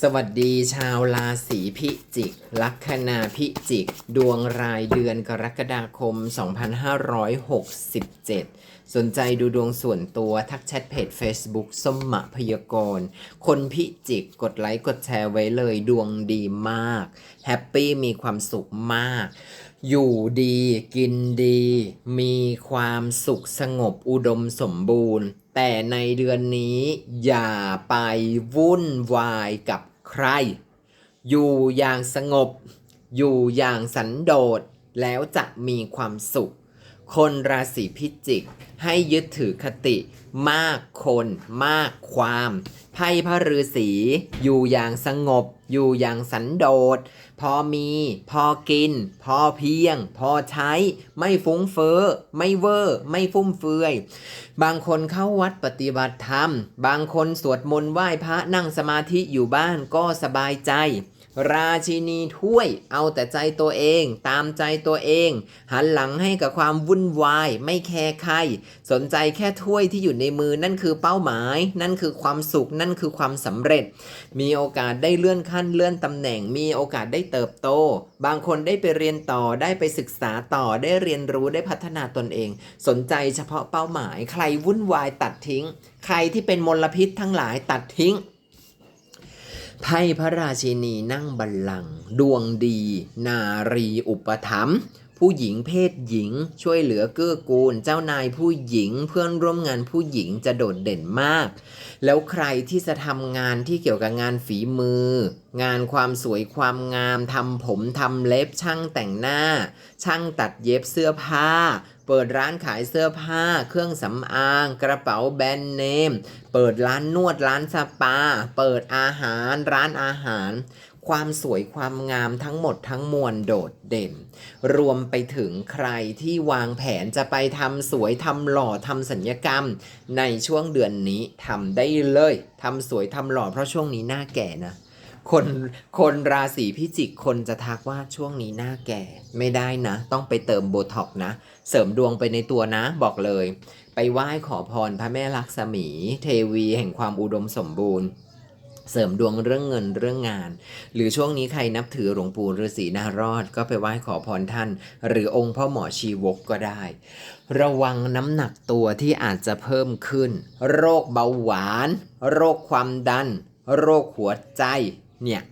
สวัสดีชาวราศีพิจิก ลัคนาพิจิก ดวงรายเดือนกรกฎาคม 2567 สนใจดูดวงส่วนตัวทักแชทเพจ Facebook สมมะพยากรณ์คนพิจิกกดไลค์กดแชร์ไว้เลยดวงดีมาก แฮปปี้มีความสุขมาก อยู่ดีกินดี มีความสุขสงบอุดมสมบูรณ์ แต่ในเดือนนี้อย่าไปวุ่นวายกับใคร อยู่อย่างสงบ อยู่อย่างสันโดษแล้วจะมีความสุข คนราศีพิจิก ให้ยึดถือคติ มากคนมากความไพ่พระฤาษีอยู่อย่างสงบ อยู่อย่างสันโดษ พอมี พอกิน พอเพียง พอใช้ ไม่ฟุ้งเฟ้อ ไม่เวอร์ไม่ฟุ่มเฟือย บางคนเข้าวัดปฏิบัติธรรม บางคนสวดมนต์ไหว้พระนั่งสมาธิอยู่บ้านก็สบายใจ ราชินีถ้วยเอาแต่ใจตัวเอง ตามใจตัวเอง หันหลังให้กับความวุ่นวาย ไม่แคร์ใคร สนใจแค่ถ้วยที่อยู่ในมือนั่นคือเป้าหมาย นั่นคือความสุขนั่นคือความสำเร็จ มีโอกาสได้เลื่อนขั้นเลื่อนตำแหน่ง มีโอกาสได้เติบโต บางคนได้ไปเรียนต่อได้ไปศึกษาต่อได้เรียนรู้ได้พัฒนาตนเอง สนใจเฉพาะเป้าหมาย ใครวุ่นวายตัดทิ้ง ใครที่เป็นมลพิษทั้งหลายตัดทิ้ง ไพ่พระราชินีนั่งบัลลังก์ดวงดี นารีอุปถัมภ์ ผู้หญิงเพศหญิง ช่วยเหลือเกื้อกูล เจ้านายผู้หญิง เพื่อนร่วมงานผู้หญิงจะโดดเด่นมาก แล้วใครที่จะทำงานที่เกี่ยวกับงานฝีมือ งานความสวยความงามทำผมทำเล็บช่างแต่งหน้า ช่างตัดเย็บเสื้อผ้า เปิดร้านขายเสื้อผ้า เครื่องสำอาง กระเป๋าแบรนด์เนม เปิดร้านนวดร้านสปา เปิดอาหารร้านอาหาร ความสวยความงามทั้งหมดทั้งมวลโดดเด่น รวมไปถึงใครที่วางแผนจะไปทำสวยทำหล่อทำสัญญกรรม ในช่วงเดือนนี้ทำได้เลยทำสวยทำหล่อเพราะช่วงนี้หน้าแก่นะคนคนราศีพิจิกคนจะทักว่าช่วงนี้หน้าแก่ไม่ได้นะ ต้องไปเติมโบท็อกนะ เสริมดวงไปในตัวนะบอกเลย ไปไหว้ขอพรพระแม่ลักษมี เทวีแห่งความอุดมสมบูรณ์ เสริมดวงเรื่องเงินเรื่องงาน หรือช่วงนี้ใครนับถือหลวงปู่ฤาษีนารอด ก็ไปไหว้ขอพรท่าน หรือองค์พ่อหมอชีวกก็ได้ ระวังน้ำหนักตัวที่อาจจะเพิ่มขึ้น โรคเบาหวาน โรคความดัน โรคหัวใจเนี่ย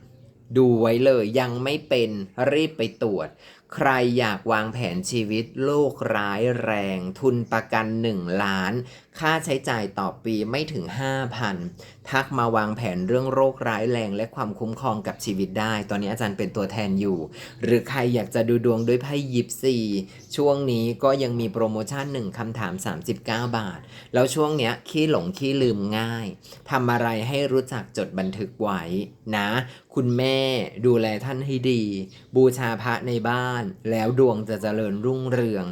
ดูไว้เลยยังไม่เป็นรีบไปตรวจ ใครอยากวางแผนชีวิตโรคร้ายแรง ทุนประกัน 1 ล้าน ค่าใช้จ่ายต่อปีไม่ถึง 5,000 ทักมาวางแผนเรื่องโรคร้ายแรงและความคุ้มครองกับชีวิตได้ ตอนนี้อาจารย์เป็นตัวแทนอยู่ หรือใครอยากจะดูดวงด้วยไพ่ยิปซีช่วงนี้ก็ยังมีโปรโมชั่น 1คำถาม 39 บาท แล้วช่วงเนี้ยขี้หลงขี้ลืมง่ายทำอะไรให้รู้จักจดบันทึกไว้นะ คุณแม่ดูแลท่านให้ดี บูชาพระในบ้านแล้วดวงจะเจริญรุ่งเรือง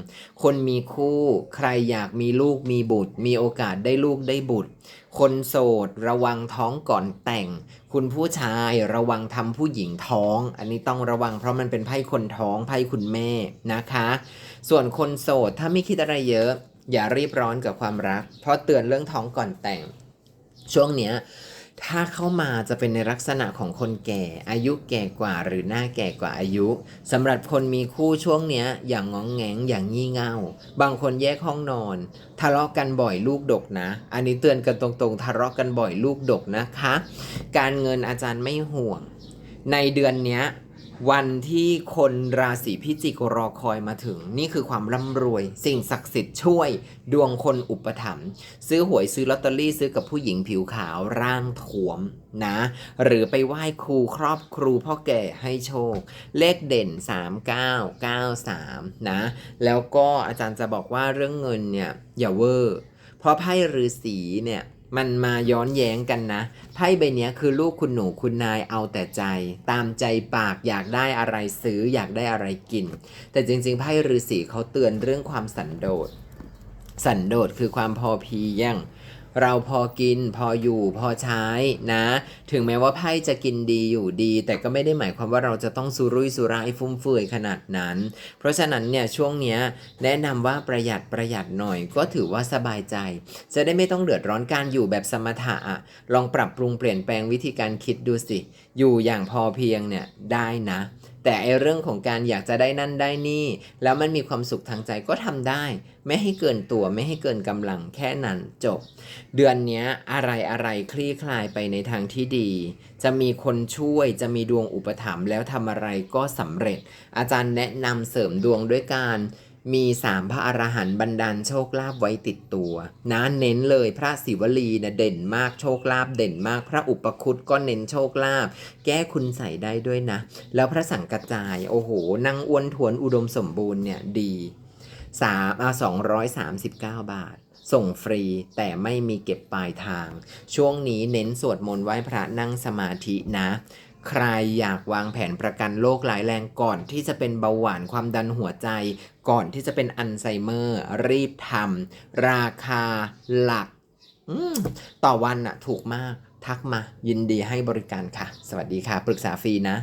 คนมีคู่ ใครอยากมีลูกมีบุตร มีโอกาสได้ลูกได้บุตร คนโสดระวังท้องก่อนแต่ง คุณผู้ชายระวังทำผู้หญิงท้อง อันนี้ต้องระวังเพราะมันเป็นไพ่คนท้องไพ่คุณแม่นะคะ ส่วนคนโสดถ้าไม่คิดอะไรเยอะ อย่ารีบร้อนกับความรัก เพราะเตือนเรื่องท้องก่อนแต่ง ช่วงเนี้ย ถ้าเข้ามาจะเป็นในลักษณะของคนแก่ อายุแก่กว่าหรือหน้าแก่กว่าอายุสำหรับคนมีคู่ช่วงเนี้ย อย่างงองแงงอย่างงี่เง่า บางคนแยกห้องนอน ทะเลาะกันบ่อยลูกดกนะ อันนี้เตือนกันตรงๆ ทะเลาะกันบ่อยลูกดกนะคะ การเงินอาจารย์ไม่ห่วง ในเดือนเนี้ย วันที่คนราศีพิจิกรอคอยมาถึง นี่คือความร่ำรวย สิ่งศักดิ์สิทธิ์ช่วย ดวงคนอุปถัมภ์ซื้อหวยซื้อลอตเตอรี่ซื้อกับผู้หญิงผิวขาวร่างถวมนะ หรือไปไหว้ครูครอบครูพ่อแก่ให้โชค เลขเด่น 3993 นะ แล้วก็อาจารย์จะบอกว่าเรื่องเงินเนี่ยอย่าเวอร์ เพราะไพ่ฤาษีเนี่ย มันมาย้อนแย้งกันนะ ไพ่ใบนี้คือลูกคุณหนูคุณนายเอาแต่ใจ ตามใจปากอยากได้อะไรซื้ออยากได้อะไรกิน แต่จริงๆ ไพ่ฤาษีเขาเตือนเรื่องความสันโดษ สันโดษคือความพอเพียง เราพอกินพออยู่พอใช้นะ ถึงแม้ว่าไพ่จะกินดีอยู่ดี แต่ก็ไม่ได้หมายความว่าเราจะต้องสุรุ่ยสุร่ายฟุ่มเฟือยขนาดนั้น เพราะฉะนั้นเนี่ยช่วงเนี้ยแนะนำว่าประหยัดประหยัดหน่อย ก็ถือว่าสบายใจ จะได้ไม่ต้องเดือดร้อนการอยู่แบบสมถะอะลองปรับปรุงเปลี่ยนแปลงวิธีการคิดดูสิ อยู่อย่างพอเพียงเนี่ยได้นะ แต่ไอเรื่องของการอยากจะได้นั่นได้นี่ แล้วมันมีความสุขทางใจก็ทำได้ ไม่ให้เกินตัวไม่ให้เกินกำลังแค่นั้นจบ เดือนนี้อะไรอะไรคลี่คลายไปในทางที่ดี จะมีคนช่วยจะมีดวงอุปถัมภ์แล้วทำอะไรก็สำเร็จ อาจารย์แนะนำเสริมดวงด้วยการ มีสามพระอรหันต์บันดาลโชคลาภไว้ติดตัวนะเน้นเลยพระศิวลีนะเด่นมากโชคลาภเด่นมาก พระอุปคุตก็เน้นโชคลาภแก้คุณใส่ได้ด้วยนะ แล้วพระสังกระจายโอ้โหนางอ้วนทวนอุดมสมบูรณ์เนี่ยดีสามอะสองร้อยสามสิบเก้าบาท ส่งฟรีแต่ไม่มีเก็บปลายทาง ช่วงนี้เน้นสวดมนต์ไหว้พระนั่งสมาธินะ ใครอยากวางแผนประกันโรคหลายแรงก่อนที่จะเป็นเบาหวานความดันหัวใจ ก่อนที่จะเป็นอัลไซเมอร์ รีบทำราคาหลักต่อวันอะถูกมากทักมายินดีให้บริการค่ะ สวัสดีค่ะ ปรึกษาฟรีนะ